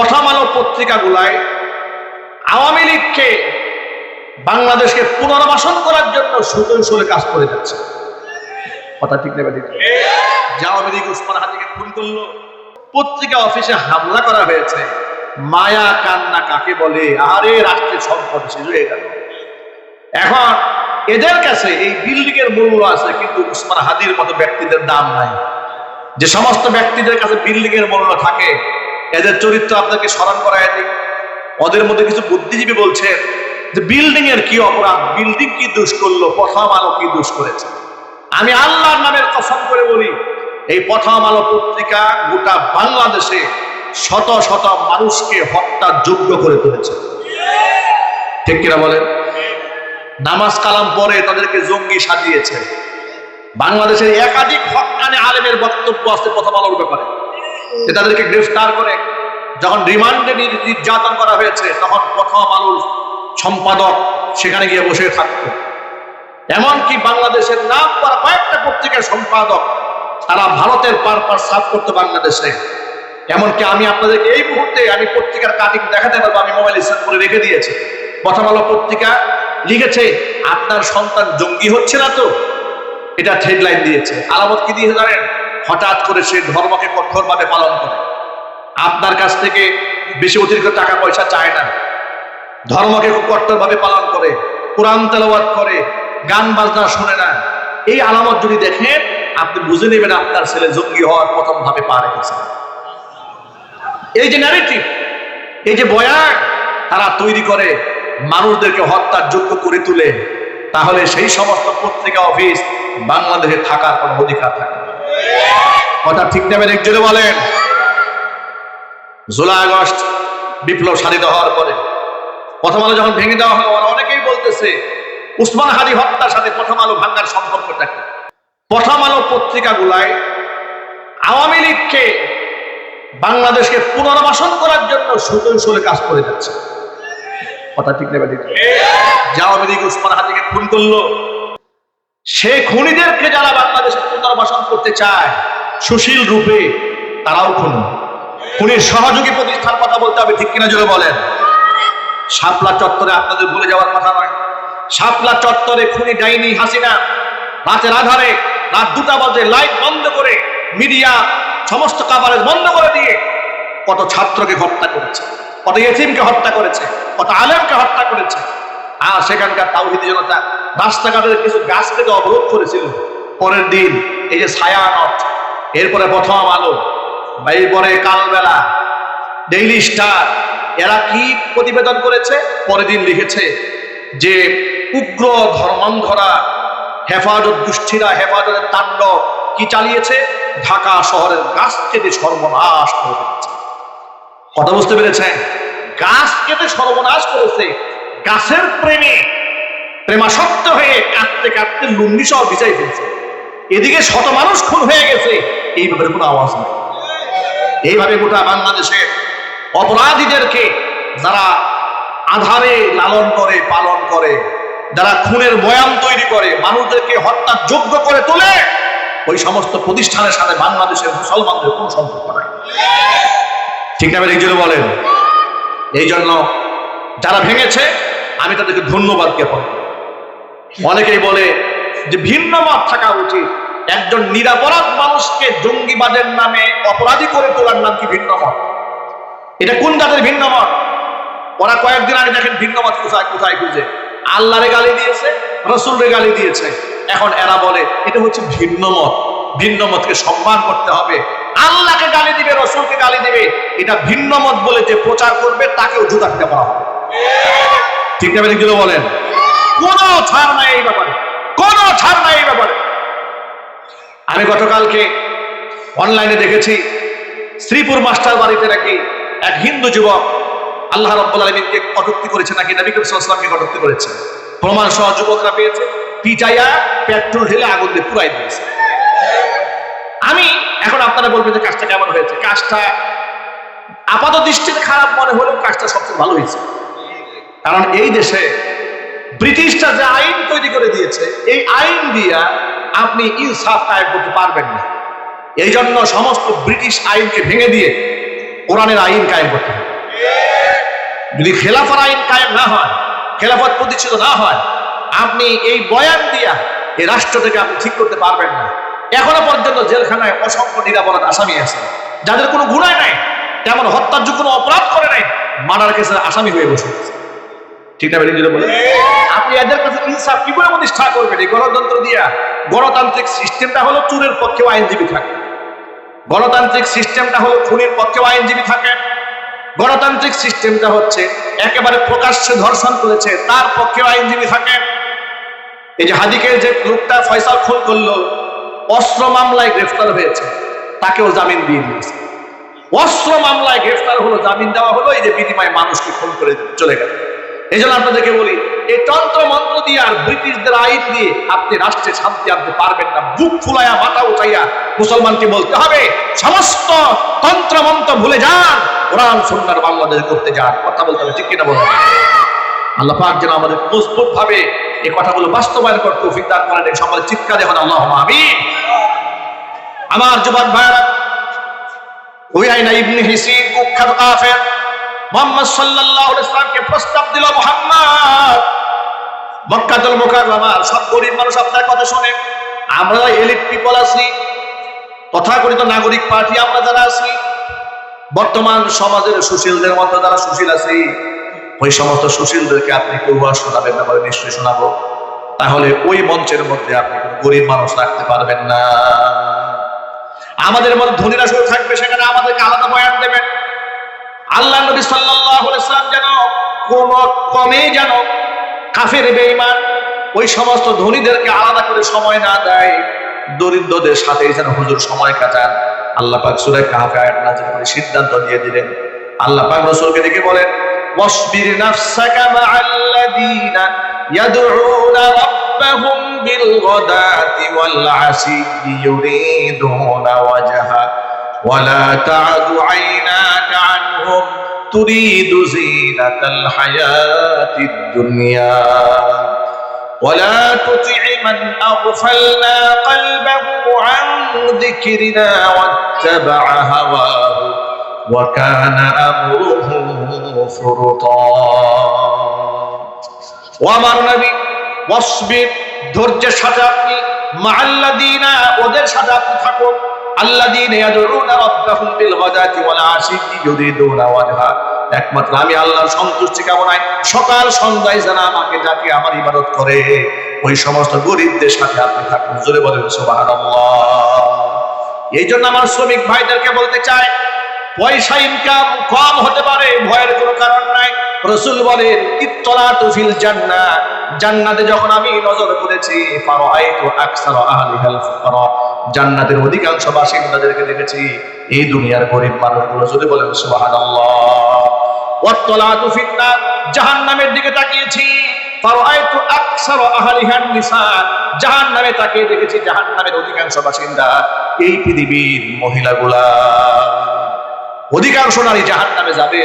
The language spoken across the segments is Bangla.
প্রথম আলো পত্রিকাগুলায় আওয়ামী লীগকে বাংলাদেশকে পুনর্বাসন করার জন্য সুতোই সুরে কাজ করে যাচ্ছে। কথা ঠিক নেবে যে আওয়ামী লীগ উসমান হাজিকে খুন করল, পত্রিকা অফিসে হামলা করা হয়েছে, মায়া কান্না কাকে বলে? আরে রাষ্ট্রের সম্পদ শেষ হয়ে গেল। এখন এদের কাছে এই বিল্ডিং এর মূল্য আছে, কিন্তু উসমান হাদির মতো ব্যক্তিদের দাম নাই। যে সমস্ত ব্যক্তিদের কাছে বিল্ডিং এর মূল্য থাকে এদের চরিত্র আপনাকে স্মরণ করায় দিই। ওদের মধ্যে কিছু বুদ্ধিজীবী বলছে যে বিল্ডিং এর কি অপরাধ? বিল্ডিং কি দোষ করল? প্রথম আলো কি দোষ করেছে? আমি আল্লাহর নামের কসম করে বলি, এই প্রথম আলো পত্রিকা গোটা বাংলাদেশে শত শত মানুষকে হত্যার যোগ্য করে তুলেছে। ঠিক কিনা বলেন? নামাজ কালাম পরে তাদেরকে জঙ্গি সাজিয়েছে। বাংলাদেশের একাধিক হকানে আলেমের বক্তব্য আছে প্রথম আলোর ব্যাপারে। যে তাদেরকে গ্রেফতার করে যখন রিমান্ডে নির্যাতন করা হয়েছে, তখন প্রথম আলোর সম্পাদক সেখানে গিয়ে বসে থাকতো। এমনকি বাংলাদেশের নাম করা কয়েকটা পত্রিকার সম্পাদক সারা ভারতের পারপার সাফ করতো বাংলাদেশে। এমনকি আমি আপনাদেরকে এই মুহূর্তে আমি পত্রিকার কাটিং দেখাতে পারব, আমি মোবাইল সেট করে রেখে দিয়েছি। প্রথম আলো পত্রিকা লিখেছে, আপনার সন্তান জঙ্গি হচ্ছে না তো? এটা হেডলাইন দিয়েছে। আলামত কি দিয়ে জানেন? হঠাৎ করে সে ধর্মকে কঠোরভাবে পালন করে। আপনার কাছ থেকে বেশি অতিরিক্ত টাকা পয়সা চায় না। ধর্মকে খুব কঠোরভাবে পালন করে, কোরআন তেলাওয়াত করে, গান বাজনা শুনে না। এই আলামত যদি দেখেন, আপনি বুঝে নেবেন আপনার ছেলে জঙ্গি হওয়ার প্রথম ভাবে পা রেখেছে। এই যে ন্যারেটিভ এই যে বয়ান, তারা তৈরি করে, মানুষদেরকে হত্যার যোগ্য করে তুলে। তাহলে সেই সমস্ত পত্রিকা অফিস বাংলাদেশে থাকার কোনো অধিকার থাকে। কথা ঠিক নেবেন একজনে বলেন। জুলাই আগস্ট বিপ্লব সাধিত হওয়ার পরে প্রথম আলো যখন ভেঙে দেওয়া হলো অনেকেই বলতেছে, উসমান হাদি হত্যার সাথে প্রথম আলো ভাঙ্গার সম্পর্কটা কি? প্রথম আলো পত্রিকাগুলায় আওয়ামী লীগকে বাংলাদেশকে পুনর্বাসন করার জন্য সুরে কাজ করে যাচ্ছে। কথা ঠিক নেবে যে আওয়ামী লীগ উসমান হাদিকে খুন করল সে খুনিদেরকে যারা বাংলাদেশে পুনর্বাসন করতে চায়, সুশীল রূপে তারাও খুন। খুনির সহযোগী প্রতিষ্ঠান কথা বলতে হবে, ঠিক কিনা জোরে বলেন? শাপলা চত্বরে আপনাদের ভুলে যাওয়ার কথা নয়। শাপলা চত্বরে খুনি ডাইনি হাসিনা, রাতের আধারে রাত দুটা বাজে লাইট বন্ধ করে মিডিয়া সমস্ত কাভারেজ বন্ধ করে দিয়ে কত ছাত্রকে হত্যা করেছে, কত এতিমকে হত্যা করেছে, কত আলেমকে হত্যা করেছে সেখানকার তাওহিদি জনতা রাস্তাঘাটের কিছু গাছ থেকে অবরোধ করেছিল। পরের দিন এই যে ছায়ানট এরপরে প্রথম আলো এরপরে কালবেলা ডেইলি স্টার এরা কি প্রতিবেদন করেছে? পরের দিন লিখেছে যে উগ্র ধর্মান্ধরা, হেফাজত গোষ্ঠীরা, হেফাজতের তাণ্ডব কি চালিয়েছে? ঢাকা শহরের গাছ কেটে সর্বনাশ করে ফেলেছে। কথা বুঝতে পেরেছেন? গাছ কেটে সর্বনাশ করেছে গাছের প্রেমে প্রেমাসক্ত হয়ে কাঁদতে কাঁদতে লুঙ্গি সহ ভিজাই ফেলছে। এদিকে শত মানুষ খুন হয়ে গেছে এই ব্যাপারে কোনো আওয়াজ নেই। এইভাবে গোটা বাংলাদেশে অপরাধীদেরকে যারা আধারে লালন করে, পালন করে, যারা খুনের বয়ান তৈরি করে, মানুষদেরকে হত্যার যোগ্য করে তোলে, ওই সমস্ত প্রতিষ্ঠানের সাথে বাংলাদেশের মুসলমানদের কোনো সম্পর্ক নাই। ঠিক না বলেন এই জন্য যারা ভেঙেছে আমি তাদেরকে ধন্যবাদ জ্ঞাপন। অনেকেই বলে যে ভিন্ন মত থাকা উচিত। একজন নিরাপরাধ মানুষকে জঙ্গিবাদের নামে অপরাধী করে তোলার নাম কি ভিন্ন মত? এটা কোন জাতের ভিন্ন মত? ওরা কয়েকদিন আগে দেখেন ভিন্ন মত কোথায় কোথায় খুঁজে। আল্লাহরে গালি দিয়েছে, রসুলরে গালি দিয়েছে। এখন এরা বলে এটা হচ্ছে ভিন্ন মত। ভিন্ন মতকে সম্মান করতে হবে। আল্লাহকে গালি দিবে, রসুলকে গালি দিবে। এটা ভিন্ন মত বলে যে প্রচার করবে, তাকেও জুতা খেতে পারা হবে। ঠিক না যেগুলো বলেন। কোনো ছাড় নাই এই ব্যাপারে। কোনো ছাড় নাই এই ব্যাপারে। আমি গতকালকে অনলাইনে দেখেছি শ্রীপুর মাস্টার বাড়িতে নাকি এক হিন্দু যুবক আল্লাহ রব্বুল আলমিনকে কটুক্তি করেছে নাকি নবী করিম আলাইহি কটুক্তি করেছে। প্রমাণ সহ যুবকরা পেয়েছে, পিটাইয়া পেট্রোল ঢেলে আগুন দিয়ে পুরাই দিয়েছে। আমি এখন আপনারা বলবেন যে কাজটা কেমন হয়েছে? কাজটা আপাত দৃষ্টিতে খারাপ মনে হলেও কাজটা সবচেয়ে ভালো হয়েছে। কারণ এই দেশে ব্রিটিশরা যে আইন তৈরি করে দিয়েছে, এই আইন দিয়া আপনি ইনসাফ কায়েম করতে পারবেন না। এই জন্য সমস্ত ব্রিটিশ আইনকে ভেঙে দিয়ে কোরআনের আইন কায়েম করতে হবে। যদি খেলাফার আইন কায়েম না হয়, খেলাফত প্রতিষ্ঠিত না হয়, আপনি এই বয়ান দিয়া এই রাষ্ট্র থেকে আপনি ঠিক করতে পারবেন না। এখনও পর্যন্ত জেলখানায় অসংখ্য নিরাপরাধ আসামি আছে। যাদের কোনো গুণায় নাই, তেমন হত্যার যোগ্য কোনো অপরাধ করে নাই, মার্ডার কেসের আসামি হয়ে বসে আছে। ঠিক না, বেরিয়ে বলে আপনি এদের কাছে ইনসাফ কি করে প্রতিষ্ঠা করবেন? এই গণতন্ত্র দিয়া গণতান্ত্রিক সিস্টেমটা হলো চুরের পক্ষেও আইনজীবী থাকে। গণতান্ত্রিক সিস্টেমটা হলো খুনির পক্ষেও আইনজীবী থাকে। গণতান্ত্রিক সিস্টেমটা হচ্ছে একেবারে প্রকাশ্যে ধর্ষণ করেছে, তার পক্ষেও আইনজীবী থাকে। এই যে হাদিকের যে লোকটা ফয়সাল খুন করল, অস্ত্র মামলায় গ্রেফতার হয়েছে, তাকেও জামিন দিয়ে দিয়েছে। অস্ত্র মামলায় গ্রেফতার হলো, জামিন দেওয়া হলো, এই যে বিনিময়ে মানুষকে খুন করে চলে গেল। এই জন্য আপনাদেরকে বলি, এই তন্ত্র মন্ত্র দিয়ে আর ব্রিটিশদের আইন দিয়ে আপনি রাষ্ট্রে শান্তি আনতে পারবেন না। বুক ফুলাইয়া মাথা উঠাইয়া মুসলমানকে বলতে হবে, সমস্ত তন্ত্র মন্ত্র ভুলে যান, কোরআন সুন্দর বাংলাদেশ করতে যান। কথা বলতে হবে, ঠিক কিনা বলুন? আল্লাহ পাক যেন আমাদের মজবুত ভাবে এই কথাগুলো বাস্তবায়ন করতে দান করেন সমাজে চিৎকার এখন আল্লাহ আমি আমার যুবক ভাইরা উয়াইনা ইবনে হিসিন কুখ্যাত কাফের মোহাম্মদ সাল্লাল্লাহু আলাইহি সাল্লামকে প্রস্তাব দিল, মোহাম্মদ, মক্কাতুল মুকাররমার সব গরিব মানুষ আপনার কথা শুনে, আমরা এলিট পিপল আছি, তথাকথিত নাগরিক পার্টি আমরা যারা আছি, বর্তমান সমাজের সুশীলদের মতো যারা সুশীল আছি, ওই সমস্ত সুশীলদেরকে আপনি কেউ শোনাবেন না বলে নিশ্চয়ই শোনাবো। তাহলে ওই মঞ্চের মধ্যে আপনি কোনো গরিব মানুষ রাখতে পারবেন না। আমাদের মধ্যে ধনীরা শুধু থাকবে, সেখানে আমাদেরকে আলাদা বয়ান দেবেন। আল্লাহ নবী সাল্লাম যেন কোন কমে যেন কাফের বেইমান ওই সমস্ত ধনীদেরকে আলাদা করে সময় না দেয়, দরিদ্রদের সাথে যেন হুজুর সময় কাটান। আল্লাহ পাক সুরে কাহাকে আয়াত নাজিল করে সিদ্ধান্ত দিয়ে দিলেন। আল্লাহ পাক রাসূলকে দেখে বলেন, ওয়াসবির নাফসাকা মাআল্লাযীনা ইয়াদউনা রাব্বাহুম বিল গাদাতি ওয়াল আসি ইউরিদুনা ওয়াজহা ওয়ালা তা'দু আইনা عنهم تريد زينة الحياة الدنيا ولا تطع من أغفلنا قلبه عن ذكرنا واتبع هواه وكان أمره فرطا وأمر نبي واصبر ধৈর্যের সাথে আপনি মাআল্লাযীনা ওদের সাথে আপনি থাকুন আল্লাযীনা ইয়াদউনা রাব্বাহুম বিল গাদাতি ওয়াল আশি ইউরিদুনা একমাত্র আমি আল্লাহর সন্তুষ্টি কামনায় সকাল সন্ধ্যায় যারা আমাকে যাকে আমার ইবাদত করে। ওই সমস্ত গরিবদের সাথে আপনি থাকুন। জোরে বলেন, সুবহানাল্লাহ। এই জন্য আমার শ্রমিক ভাইদেরকে বলতে চাই, পয়সা ইনকাম কম হতে পারে, ভয়ের কোনো কারণ নাই। রসুল বলেন, ইত্তলাতু ফিল জান্নাহ জান্নাতে যখন আমি নজর করেছি, ফারাআইতু আকসার আহলিহাল ফুকারা। জান্নাতের অধিকাংশ বাসিন্দাদেরকে দেখেছি, এই দুনিয়ার গরিব মানুষগুলো যদি বলেন ফিন্নার, জাহান্নামের দিকে তাকিয়েছি। জাহান্নামের অধিকাংশ বাসিন্দা এই পৃথিবীর মহিলাগুলা। অধিকাংশ যাবে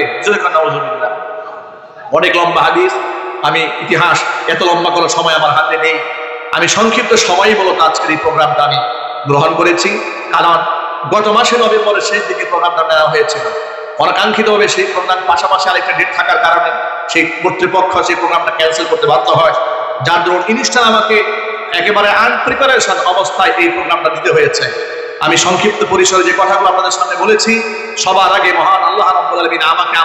অনেক লম্বা আমি ইতিহাস এত লম্বা করার সময় আমার হাতে নেই। আমি সংক্ষিপ্ত সময় বলতো আজকের এই প্রোগ্রামটা আমি গ্রহণ করেছি, কারণ গত মাসে নভেম্বরের শেষ দিকে প্রোগ্রামটা নেওয়া হয়েছিল। অনাকাঙ্ক্ষিতভাবে সেই প্রোগ্রাম পাশাপাশি আরেকটা ডেট থাকার কারণে সেই কর্তৃপক্ষ সেই প্রোগ্রামটা ক্যান্সেল করতে বাধ্য হয়। যার দরুন ইনস্টান আমাকে একেবারে আনপ্রিপারেশন অবস্থায় এই প্রোগ্রামটা দিতে হয়েছে। আমি সংক্ষিপ্ত পরিসরে যে কথাগুলো আপনাদের সামনে বলেছি, সবার আগে মহান আল্লাহ আলামিন আমাকে